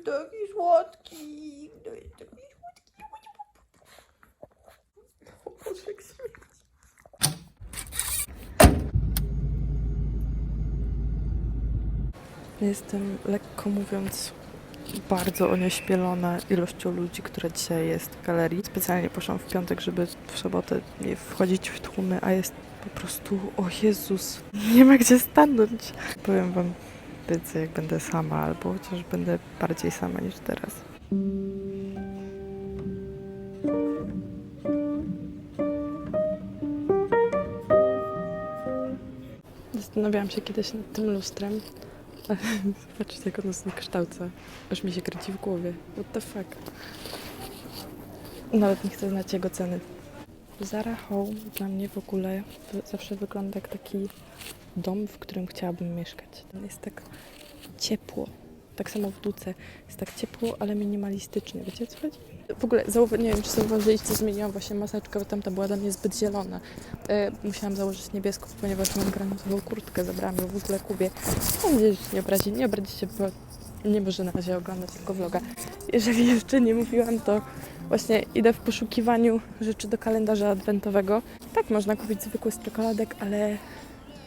jest taki słodki. To jest taki słodki. Śmierdzi. Jestem, lekko mówiąc, bardzo onieśmielona ilością ludzi, która dzisiaj jest w galerii. Specjalnie poszłam w piątek, żeby w sobotę nie wchodzić w tłumy, a jest po prostu, o Jezus, nie ma gdzie stanąć. Powiem wam więcej, jak będę sama, albo chociaż będę bardziej sama niż teraz. Zastanawiałam się kiedyś nad tym lustrem, zobaczcie, jak ono zniekształca. Aż mi się kręci w głowie. What the fuck? Nawet nie chcę znać jego ceny. Zara Home dla mnie w ogóle zawsze wygląda jak taki dom, w którym chciałabym mieszkać. Jest tak ciepło. Tak samo w Duce. Jest tak ciepło, ale minimalistycznie. Wiecie co chodzi? W ogóle nie wiem, czy zauważyliście, zmieniłam właśnie maseczkę, bo tamta była dla mnie zbyt zielona. E, musiałam założyć niebieską, ponieważ mam granatową kurtkę, zabrałam ją w ogóle Kubie. Mam nadzieję, nie obrazi. Nie obrazi się, bo nie może na razie oglądać tylko vloga. Jeżeli jeszcze nie mówiłam, to właśnie idę w poszukiwaniu rzeczy do kalendarza adwentowego. Tak, można kupić zwykły z czekoladek, ale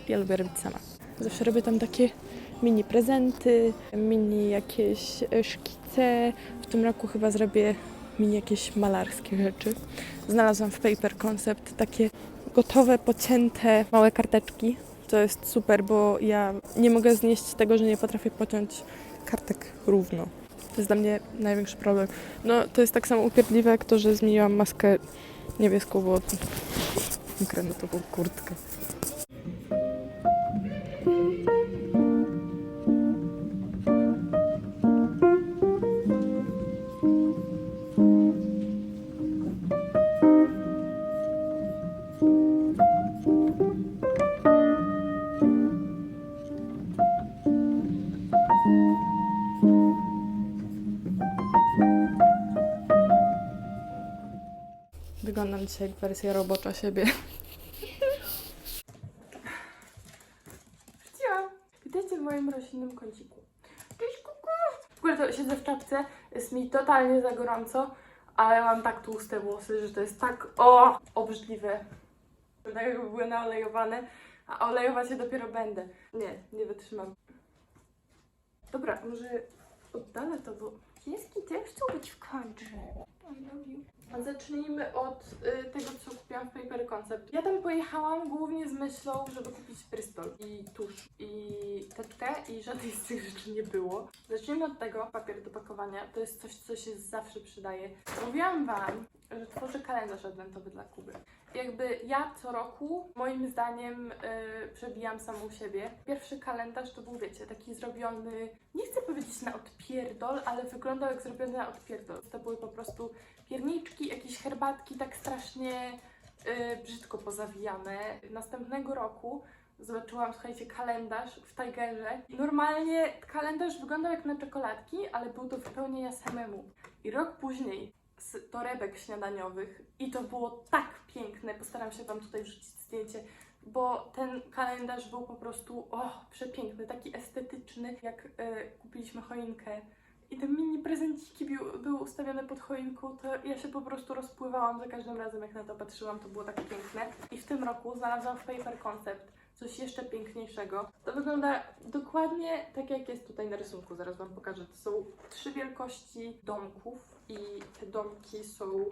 ja lubię robić sama. Zawsze robię tam takie mini prezenty, mini jakieś e, szkice. W tym roku chyba zrobię mini jakieś malarskie rzeczy. Znalazłam w Paper Concept takie gotowe, pocięte małe karteczki. To jest super, bo ja nie mogę znieść tego, że nie potrafię pociąć kartek równo. To jest dla mnie największy problem. No, to jest tak samo upierdliwe jak to, że zmieniłam maskę niebieską, bo granatową kurtkę. Dzisiaj jak wersja robocza siebie. Witajcie w moim roślinnym kąciku. Cześć, kuku! W ogóle to siedzę w czapce, jest mi totalnie za gorąco, ale mam tak tłuste włosy, że to jest tak o obrzydliwe. Tak jakby były naolejowane, a olejować się dopiero będę. Nie, nie wytrzymam. Dobra, może oddalę to, bo pieski też chcą być w kadrze. I love you. Zacznijmy od y, tego, co kupiłam w Paper Concept. Ja tam pojechałam głównie z myślą, żeby kupić Bristol i tusz i tetkę i żadnej z tych rzeczy nie było. Zacznijmy od tego. Papier do pakowania to jest coś, co się zawsze przydaje. Mówiłam Wam, że tworzę kalendarz adwentowy dla Kuby. Jakby ja co roku, moim zdaniem, y, przebijam samą siebie. Pierwszy kalendarz to był, wiecie, taki zrobiony, nie chcę powiedzieć na odpierdol, ale wyglądał jak zrobiony na odpierdol. To były po prostu pierniczki, jakieś herbatki tak strasznie y, brzydko pozawijane. Następnego roku zobaczyłam, słuchajcie, kalendarz w Tigerze. Normalnie kalendarz wyglądał jak na czekoladki, ale był to wypełnienia samemu. I rok później z torebek śniadaniowych i to było tak piękne. Postaram się Wam tutaj wrzucić zdjęcie, bo ten kalendarz był po prostu o, przepiękny, taki estetyczny, jak e, kupiliśmy choinkę i te mini prezenciki biu- były ustawione pod choinką, to ja się po prostu rozpływałam za każdym razem, jak na to patrzyłam, to było tak piękne. I w tym roku znalazłam w Paper Concept coś jeszcze piękniejszego. To wygląda dokładnie tak, jak jest tutaj na rysunku, zaraz Wam pokażę. To są trzy wielkości domków i te domki są...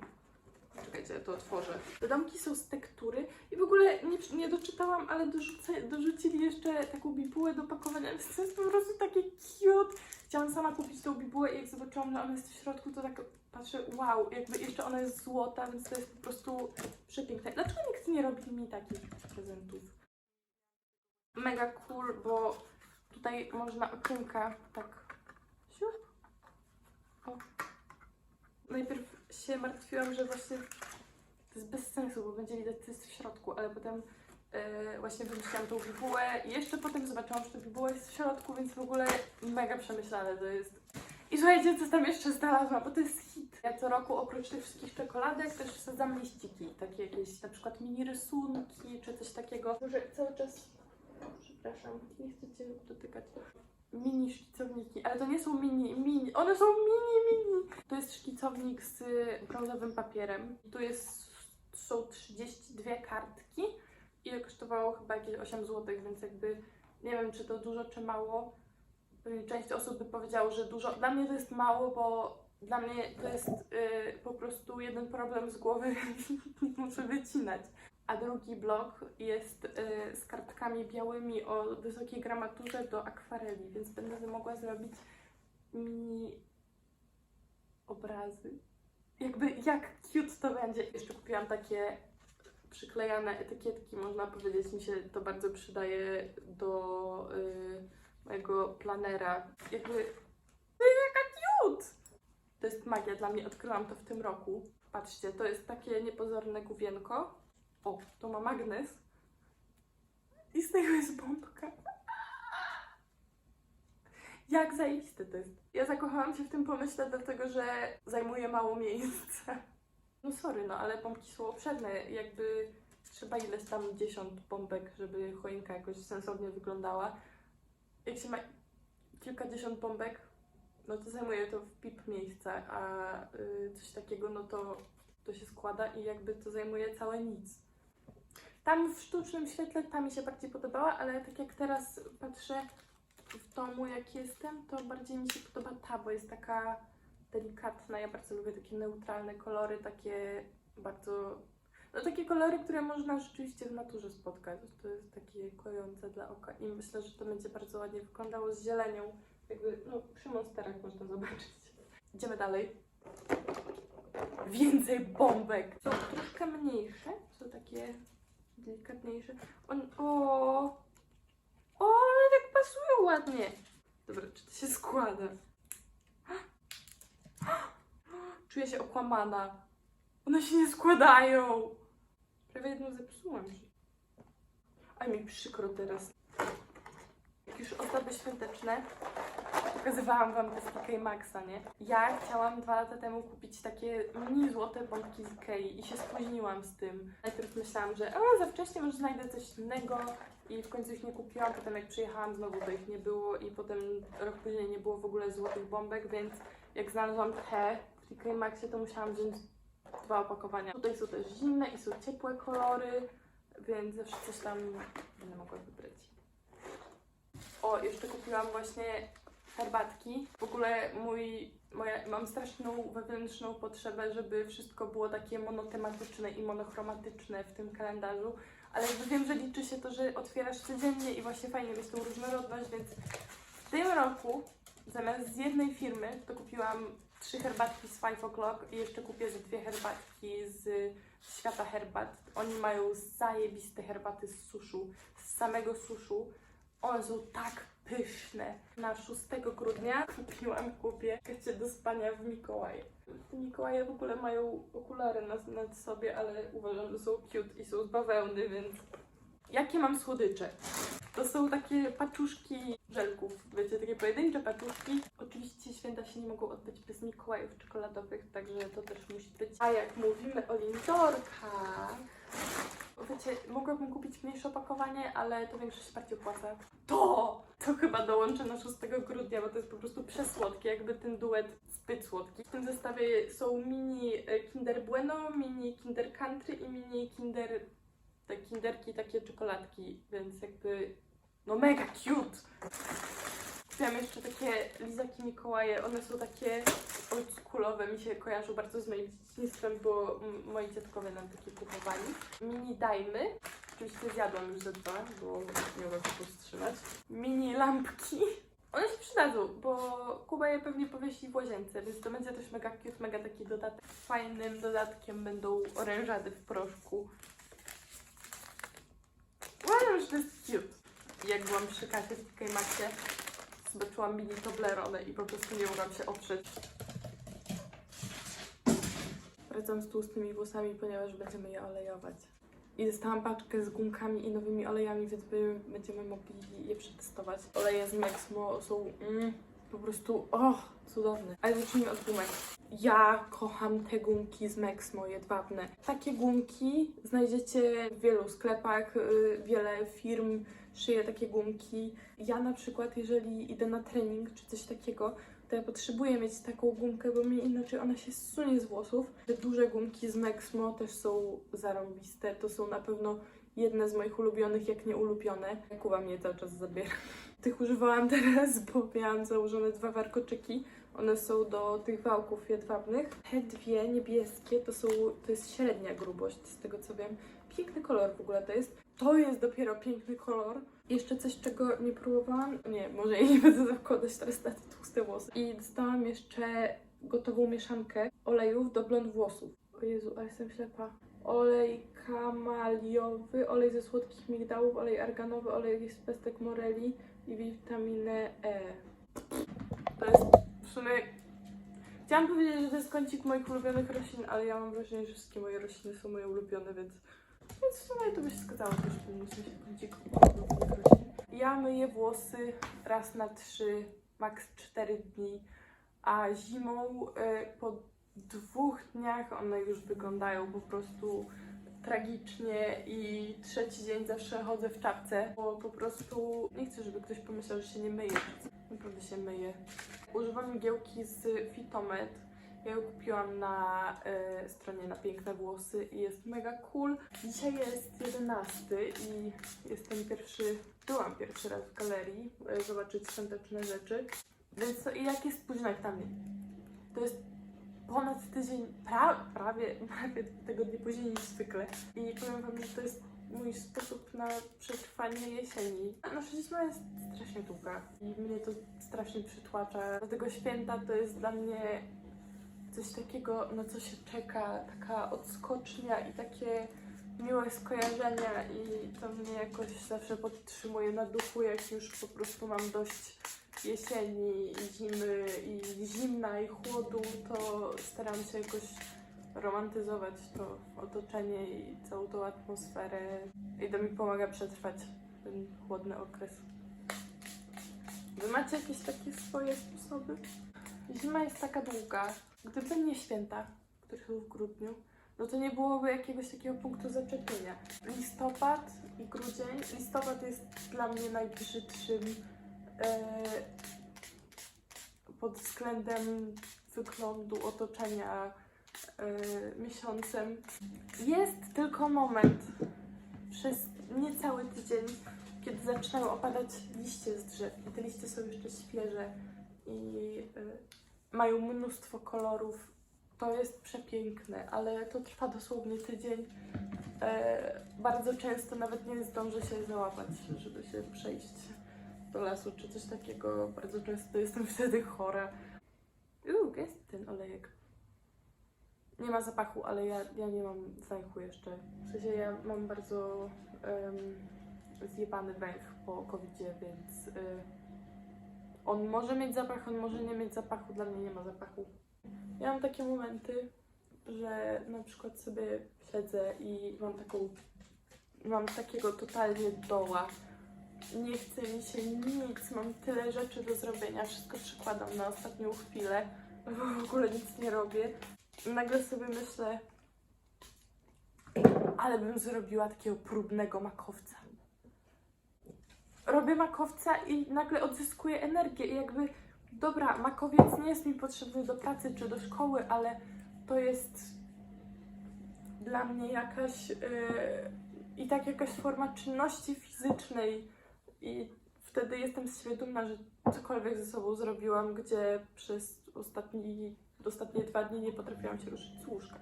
Czekajcie, to otworzę. Te domki są z tektury i w ogóle nie, nie doczytałam, ale dorzucę, dorzucili jeszcze taką bibułę do pakowania, więc to jest po prostu takie cute. Chciałam sama kupić tą bibułę i jak zobaczyłam, że ona jest w środku, to tak patrzę, wow, jakby jeszcze ona jest złota, więc to jest po prostu przepiękne. Dlaczego nikt nie robi mi takich prezentów? Mega cool, bo tutaj można okienka tak. O. Najpierw się martwiłam, że właśnie to jest bez sensu, bo będzie widać, co jest w środku, ale potem e, właśnie wymyśliłam tą bibułę i jeszcze potem zobaczyłam, że ta bibuła jest w środku, więc w ogóle mega przemyślane to jest. I słuchajcie, co tam jeszcze znalazłam, bo to jest hit. Ja co roku oprócz tych wszystkich czekoladek też wsadzam liściki, takie jakieś na przykład mini rysunki czy coś takiego. Może cały czas, przepraszam, nie chcę Cię dotykać. Mini szkicowniki, ale to nie są mini, mini, one są mini, mini. To jest szkicownik z brązowym papierem. Tu jest, są 32 kartki i to kosztowało chyba jakieś 8 zł, więc jakby nie wiem, czy to dużo, czy mało. Część osób by powiedziało, że dużo. Dla mnie to jest mało, bo dla mnie to jest y, po prostu jeden problem z głowy, muszę wycinać. A drugi blok jest y, z kartkami białymi o wysokiej gramaturze do akwareli, więc będę mogła zrobić mini obrazy. Jakby jak cute to będzie. Jeszcze kupiłam takie przyklejane etykietki, można powiedzieć, mi się to bardzo przydaje do y, mojego planera. Jakby jest jaka cute! To jest magia dla mnie, odkryłam to w tym roku. Patrzcie, to jest takie niepozorne główienko. O, to ma magnes. I z tego jest bombka. Jak zajiste to jest. Ja zakochałam się w tym pomyśle, dlatego że zajmuje mało miejsca. No sorry, no ale bombki są obszerne. Jakby trzeba ileś tam dziesiąt bombek, żeby choinka jakoś sensownie wyglądała. Jak się ma kilkadziesiąt bombek, no to zajmuje to w pip miejsca, a y, coś takiego, no to to się składa i jakby to zajmuje całe nic. Tam w sztucznym świetle ta mi się bardziej podobała, ale tak jak teraz patrzę w domu, jak jestem, to bardziej mi się podoba ta, bo jest taka delikatna. Ja bardzo lubię takie neutralne kolory, takie bardzo. No takie kolory, które można rzeczywiście w naturze spotkać. To jest takie kojące dla oka i myślę, że to będzie bardzo ładnie wyglądało z zielenią. Jakby, no przy monsterach można zobaczyć. Idziemy dalej. Więcej bombek! Są troszkę mniejsze, są takie delikatniejsze. On, o, o, ale tak pasują ładnie. Dobra, czy to się składa? Czuję się okłamana. One się nie składają. Prawie jedną zepsułam się. A mi przykro teraz. Jak już ozdoby świąteczne, pokazywałam wam te z TK Maxa, nie? Ja chciałam dwa lata temu kupić takie mini złote bombki z Ikei i się spóźniłam z tym. Najpierw myślałam, że a, za wcześnie może znajdę coś innego i w końcu ich nie kupiłam. Potem jak przyjechałam znowu to ich nie było i potem rok później nie było w ogóle złotych bombek, więc jak znalazłam te w TK Maxie, to musiałam wziąć dwa opakowania. Tutaj są też zimne i są ciepłe kolory, więc zawsze coś tam będę mogła wybrać. O, jeszcze kupiłam właśnie herbatki. W ogóle mój, moja, mam straszną wewnętrzną potrzebę, żeby wszystko było takie monotematyczne i monochromatyczne w tym kalendarzu. Ale jakby wiem, że liczy się to, że otwierasz codziennie i właśnie fajnie mieć tą różnorodność, więc w tym roku zamiast z jednej firmy to kupiłam trzy herbatki z Five O'Clock i jeszcze kupię ze dwie herbatki z świata herbat. Oni mają zajebiste herbaty z suszu, z samego suszu. One są tak pyszne. Na 6 grudnia kupiłam kupię kacie do spania w Mikołaje. Mikołaje w ogóle mają okulary na, na sobie, ale uważam, że są cute i są z bawełny, więc... Jakie mam słodycze? To są takie paczuszki żelków, wiecie, takie pojedyncze paczuszki. Oczywiście święta się nie mogą odbyć bez Mikołajów czekoladowych, także to też musi być. A jak mówimy o lindorkach, wiecie, mogłabym kupić mniejsze opakowanie, ale to większość bardziej opłaca. To! To chyba dołączę na 6 grudnia, bo to jest po prostu przesłodkie, jakby ten duet zbyt słodki. W tym zestawie są mini e, Kinder Bueno, mini Kinder Country i mini Kinder te kinderki, takie czekoladki, więc jakby no mega cute. Kupiłam jeszcze takie lizaki Mikołaje, one są takie oldschoolowe, mi się kojarzą bardzo z moim dzieciństwem, bo moi dziadkowie nam takie kupowali. Mini dajmy, oczywiście zjadłam już ze dwa, bo nie mogłam się powstrzymać. Mini lampki. One się przydadzą, bo Kuba je pewnie powiesi w łazience, więc to będzie też mega cute, mega taki dodatek. Fajnym dodatkiem będą orężady w proszku. Uważam, że to jest cute. Jak byłam przy kasie w TK Maxie, zobaczyłam mini Toblerone i po prostu nie mogłam się oprzeć. Wracam z tłustymi włosami, ponieważ będziemy je olejować. I dostałam paczkę z gumkami i nowymi olejami, więc będziemy mogli je przetestować. Oleje z Maxmo są mm, po prostu, o, cudowne. Ale zacznijmy od gumek. Ja kocham te gumki z Mexmo jedwabne. Takie gumki znajdziecie w wielu sklepach, y, wiele firm szyje takie gumki. Ja na przykład, jeżeli idę na trening czy coś takiego, potrzebuję mieć taką gumkę, bo mnie inaczej ona się zsunie z włosów. Te duże gumki z Mexmo też są zarąbiste. To są na pewno jedne z moich ulubionych, jak nie ulubione. Kuba mnie cały czas zabiera. Tych używałam teraz, bo miałam założone dwa warkoczyki. One są do tych wałków jedwabnych. Te dwie niebieskie to są, to jest średnia grubość, z tego co wiem. Piękny kolor w ogóle to jest. To jest dopiero piękny kolor. Jeszcze coś, czego nie próbowałam. Nie, może ja nie będę zakładać teraz na te tłuste włosy. I dostałam jeszcze gotową mieszankę olejów do blond włosów. O Jezu, ale jestem ślepa. Olej kamaliowy, olej ze słodkich migdałów, olej arganowy, olej z pestek moreli i witaminę E. To jest w sumie... Chciałam powiedzieć, że to jest kącik moich ulubionych roślin, ale ja mam wrażenie, że wszystkie moje rośliny są moje ulubione, więc... Więc w sumie to by się zgadzało też sensie kącik ulubionych roślin. Ja myję włosy raz na trzy, maks 4 dni, a zimą y, po dwóch dniach one już wyglądają po prostu tragicznie i trzeci dzień zawsze chodzę w czapce, bo po prostu nie chcę, żeby ktoś pomyślał, że się nie myje. Naprawdę się myje. Używam mgiełki z Fitomed. Ja ją kupiłam na e, stronie na piękne włosy i jest mega cool. Dzisiaj jest 11 i jestem pierwszy, byłam pierwszy raz w galerii, e, zobaczyć świąteczne rzeczy. Więc to i jak jest spóźniak na mnie? To jest ponad tydzień, pra, prawie, prawie tygodnie później niż zwykle. I powiem Wam, że to jest mój sposób na przetrwanie jesieni. Nasza zima jest strasznie długa i mnie to strasznie przytłacza. Dlatego święta to jest dla mnie coś takiego, na co się czeka, taka odskocznia i takie miłe skojarzenia i to mnie jakoś zawsze podtrzymuje na duchu, jak już po prostu mam dość jesieni i zimy i zimna i chłodu, to staram się jakoś romantyzować to otoczenie i całą tą atmosferę i to mi pomaga przetrwać ten chłodny okres. Wy macie jakieś takie swoje sposoby? Zima jest taka długa. Gdyby nie święta, które są w grudniu, no to nie byłoby jakiegoś takiego punktu zaczepienia. Listopad i grudzień. Listopad jest dla mnie najbrzydszym e, pod względem wyglądu otoczenia e, miesiącem. Jest tylko moment przez niecały tydzień, kiedy zaczynają opadać liście z drzew i te liście są jeszcze świeże i e, mają mnóstwo kolorów. To jest przepiękne, ale to trwa dosłownie tydzień. E, bardzo często nawet nie zdążę się załapać, żeby się przejść do lasu czy coś takiego. Bardzo często jestem wtedy chora. Uuu, jest ten olejek. Nie ma zapachu, ale ja, ja nie mam węchu jeszcze. W sensie ja mam bardzo em, zjebany węch po covid więc y, on może mieć zapach, on może nie mieć zapachu, dla mnie nie ma zapachu. Ja mam takie momenty, że na przykład sobie siedzę i mam taką, mam takiego totalnie doła. Nie chce mi się nic, mam tyle rzeczy do zrobienia, wszystko przykładam na ostatnią chwilę, w ogóle nic nie robię. Nagle sobie myślę, ale bym zrobiła takiego próbnego makowca. Robię makowca i nagle odzyskuję energię i jakby, dobra, makowiec nie jest mi potrzebny do pracy czy do szkoły, ale to jest dla mnie jakaś yy, i tak jakaś forma czynności fizycznej i wtedy jestem z siebie dumna, że cokolwiek ze sobą zrobiłam, gdzie przez ostatni, ostatnie dwa dni nie potrafiłam się ruszyć z łóżka.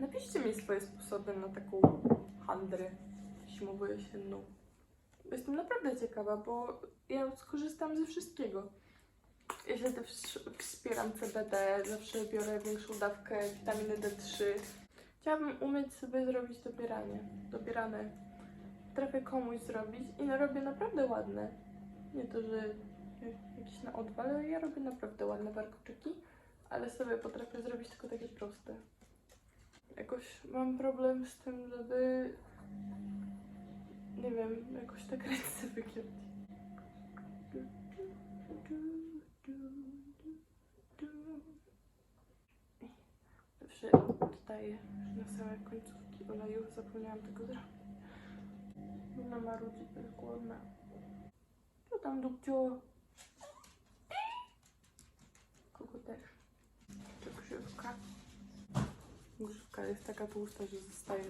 Napiszcie mi swoje sposoby na taką handrę zimowo-jesienną. Jestem naprawdę ciekawa, bo ja skorzystam ze wszystkiego. Ja się też wspieram CBD, zawsze biorę większą dawkę witaminy D3. Chciałabym umieć sobie zrobić dobieranie, dobierane. Trafię komuś zrobić i no robię naprawdę ładne. Nie to, że jakieś na odwal, ale ja robię naprawdę ładne warkoczyki, ale sobie potrafię zrobić tylko takie proste. Jakoś mam problem z tym, żeby nie wiem, jakoś tak ręce wygiąć. oddaję na same końcówki oleju. Zapomniałam tego zrobić. Ona marudzi, bo jest głodna. Co tam, Dubciu? Kogo też? To grzywka. Grzywka jest taka tłusta, że zostaje.